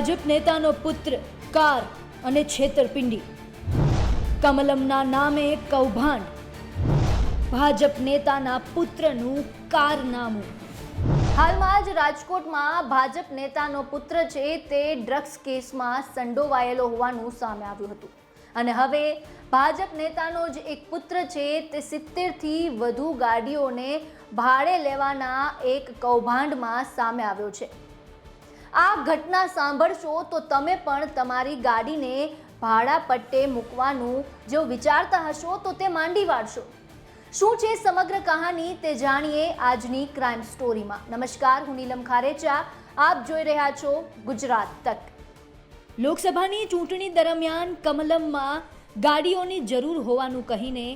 ભાજપ નેતાનો પુત્ર, કાર અને છેતરપિંડી. કમલમના નામે કૌભાંડ. ભાજપ નેતાના પુત્રનું કારનામું. હાલમાં જ રાજકોટમાં ભાજપ નેતાનો પુત્ર છે તે ડ્રગ્સ કેસમાં સંડોવાયેલો હોવાનું સામે આવ્યું હતું. અને હવે ભાજપ નેતાનો જ એક પુત્ર છે તે સિત્તેરથી વધુ ગાડીઓને ભાડે લેવાના એક કૌભાંડમાં સામે આવ્યો છે. આ ઘટના સાંભળશો તો તમે પણ તમારી ગાડીને ભાડા પટ્ટે મૂકવાનું જો વિચારતા હશો તો તે માંડી વાળશો. શું છે સમગ્ર કહાની તે જાણીએ આજની ક્રાઇમ સ્ટોરીમાં નમસ્કાર, હું નીલમ ખારેચા. આપ જોઈ રહ્યા છો ગુજરાત તક. લોકસભાની ચૂંટણી દરમિયાન કમલમમાં ગાડીઓની જરૂર હોવાનું કહીને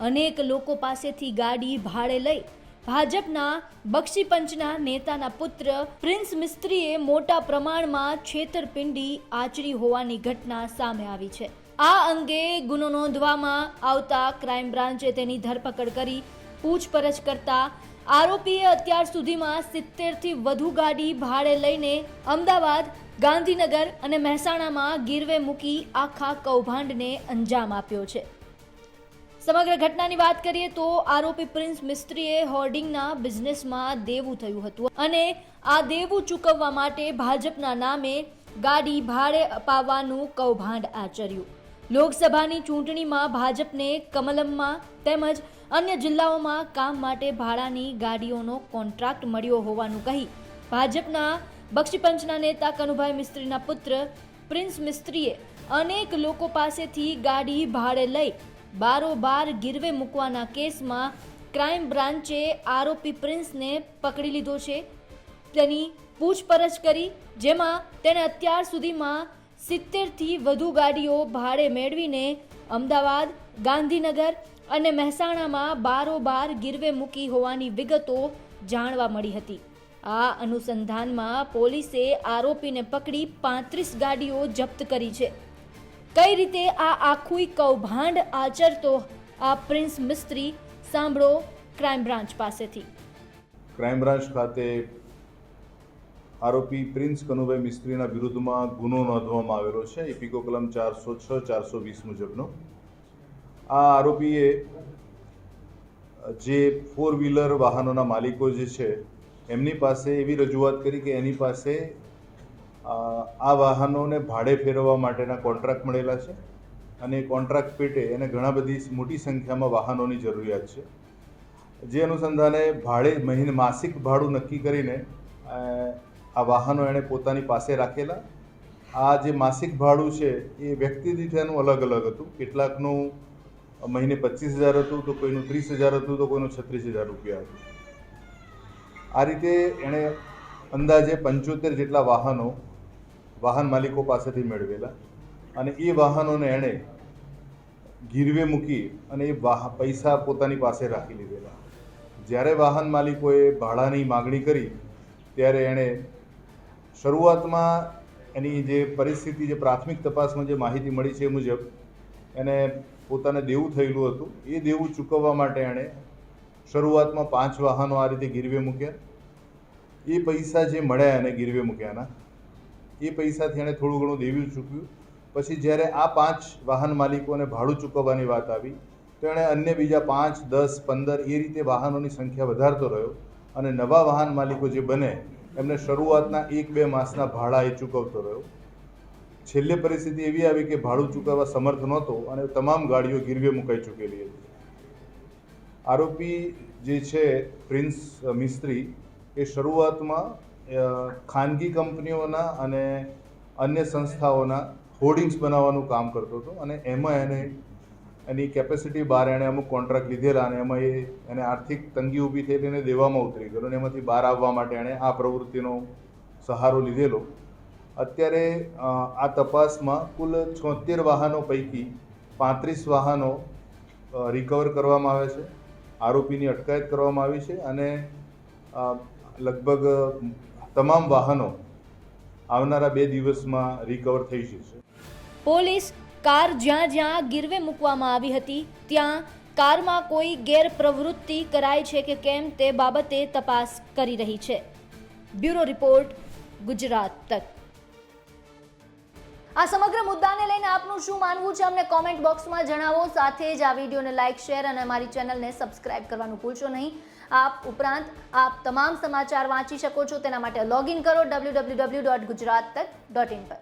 અનેક લોકો પાસેથી ગાડી ભાડે લઈ ભાજપના બક્ષીપંચના નેતાના પુત્ર પ્રિન્સ મિસ્ત્રીએ મોટા પ્રમાણમાં છેતરપિંડી આચરી હોવાની ઘટના સામે આવી છે. આ અંગે ગુનો નોંધવામાં આવતા ક્રાઇમ બ્રાન્ચે તેની ધરપકડ કરી પૂછપરછ કરતા આરોપીએ અત્યાર સુધીમાં સિત્તેરથી વધુ ગાડી ભાડે લઈને અમદાવાદ, ગાંધીનગર અને મહેસાણામાં ગીરવે મૂકી આખા કૌભાંડને અંજામ આપ્યો છે. સમગ્ર ઘટનાની વાત કરીએ તો આરોપી પ્રિન્સ મિસ્ત્રીએ હોર્ડિંગના બિઝનેસમાં દેવું થયું હતું અને આ દેવું ચૂકવવા માટે ભાજપના નામે ગાડી ભાડે અપાવવાનું કૌભાંડ આચર્યું. લોકસભાની ચૂંટણીમાં ભાજપને કમલમમાં તેમજ અન્ય જિલ્લાઓમાં કામ માટે ભાડાની ગાડીઓનો કોન્ટ્રાક્ટ મળ્યો હોવાનું કહી ભાજપના બક્ષીપંચના નેતા કનુભાઈ મિસ્ત્રીના પુત્ર પ્રિન્સ મિસ્ત્રીએ અનેક લોકો પાસેથી ગાડી ભાડે લઈ બારોબાર ગીરવે મૂકવાના કેસમાં ક્રાઇમ બ્રાન્ચે આરોપી પ્રિન્સને પકડી લીધો છે. તેની પૂછપરછ કરી, જેમાં તેણે અત્યાર સુધીમાં સિત્તેરથી વધુ ગાડીઓ ભાડે મેળવીને અમદાવાદ, ગાંધીનગર અને મહેસાણામાં બારોબાર ગીરવે મૂકી હોવાની વિગતો જાણવા મળી હતી. આ અનુસંધાનમાં પોલીસે આરોપીને પકડી પાંત્રીસ ગાડીઓ જપ્ત કરી છે. કઈ રીતે આ આખું કૌભાંડ આચરતો આ પ્રિન્સ મિસ્ત્રી? સાંભળો ક્રાઇમ બ્રાન્ચ પાસેથી. ક્રાઇમ બ્રાન્ચ ખાતે આરોપી પ્રિન્સ કનુભાઈ મિસ્ત્રીના વિરુદ્ધમાં ગુનો નોંધવામાં આવેલો છે. ઇપિકો કલમ ચારસો છ, ચારસો વીસ મુજબનો. આ આરોપીએ જે ફોર વ્હીલર વાહનોના માલિકો જે છે, એમની પાસે એવી રજૂઆત કરી કે એની પાસે આ વાહનોને ભાડે ફેરવવા માટેના કોન્ટ્રાક્ટ મળેલા છે અને એ કોન્ટ્રાક્ટ પેટે એને ઘણા બધી મોટી સંખ્યામાં વાહનોની જરૂરિયાત છે. જે અનુસંધાને ભાડે મહિને, માસિક ભાડું નક્કી કરીને આ વાહનો એણે પોતાની પાસે રાખેલા. આ જે માસિક ભાડું છે એ વ્યક્તિ દીઠ એનું અલગ અલગ હતું. કેટલાકનું મહિને પચીસ હજાર હતું તો કોઈનું ત્રીસ હજાર હતું તો કોઈનું છત્રીસ હજાર રૂપિયા હતું. આ રીતે એણે અંદાજે પંચોતેર જેટલા વાહનો વાહન માલિકો પાસેથી મેળવેલા અને એ વાહનોને એણે ગીરવે મૂકી અને એ પૈસા પોતાની પાસે રાખી લીધેલા. જ્યારે વાહન માલિકોએ ભાડાની માગણી કરી, ત્યારે એણે શરૂઆતમાં એની જે પરિસ્થિતિ, જે પ્રાથમિક તપાસમાં જે માહિતી મળી છે એ મુજબ, એને પોતાને દેવું થયેલું હતું. એ દેવું ચૂકવવા માટે એણે શરૂઆતમાં પાંચ વાહનો આ રીતે ગીરવે મૂક્યા. એ પૈસા જે મળ્યા એને ગીરવે મૂક્યાના એ પૈસાથી એણે થોડું ઘણું દેવું ચૂક્યું. પછી જ્યારે આ પાંચ વાહન માલિકોને ભાડું ચૂકવવાની વાત આવી, તો એણે અન્ય બીજા પાંચ, દસ, પંદર એ રીતે વાહનોની સંખ્યા વધારતો રહ્યો અને નવા વાહન માલિકો જે બને, એમને શરૂઆતના એક, બે માસના ભાડા એ ચૂકવતો રહ્યો. છેલ્લે પરિસ્થિતિ એવી આવી કે ભાડું ચૂકવવા સમર્થ નહોતો અને તમામ ગાડીઓ ગીરવે મુકાઈ ચૂકેલી હતી. આરોપી જે છે, પ્રિન્સ મિસ્ત્રી, એ શરૂઆતમાં ખાનગી કંપનીઓના અને અન્ય સંસ્થાઓના હોર્ડિંગ્સ બનાવવાનું કામ કરતો હતો અને એમાં એને એની કેપેસિટી બહાર એણે અમુક કોન્ટ્રાક્ટ લીધેલા અને એમાં એ એને આર્થિક તંગી ઊભી થઈ એને દેવામાં ઉતરી ગયો અને એમાંથી બહાર આવવા માટે એણે આ પ્રવૃત્તિનો સહારો લીધેલો. અત્યારે આ તપાસમાં કુલ છોતેર વાહનો પૈકી પાંત્રીસ વાહનો રિકવર કરવામાં આવે છે. આરોપીની અટકાયત કરવામાં આવી છે અને લગભગ તમામ વાહનો આવનારા બે દિવસમાં રિકવર થઈ જશે. પોલીસ કાર જ્યાં જ્યાં ગીરવે મૂકવામાં આવી હતી, ત્યાં કારમાં કોઈ ગેરપ્રવૃત્તિ કરાઈ છે કે કેમ તે બાબતે તપાસ કરી રહી છે. બ્યુરો રિપોર્ટ ગુજરાત તક. આ સમગ્ર મુદ્દાને લઈને આપનું શું માનવું છે અમને કોમેન્ટ બોક્સમાં જણાવો. સાથે જ આ વિડીયોને લાઇક શેર અને અમારી ચેનલને સબસ્ક્રાઇબ કરવાનું ભૂલશો નહીં. આપ ઉપરાંત આપ તમામ સમાચાર વાંચી શકો છો. તેના માટે લોગિન કરો W W W dot Gujarat Tak dot in પર.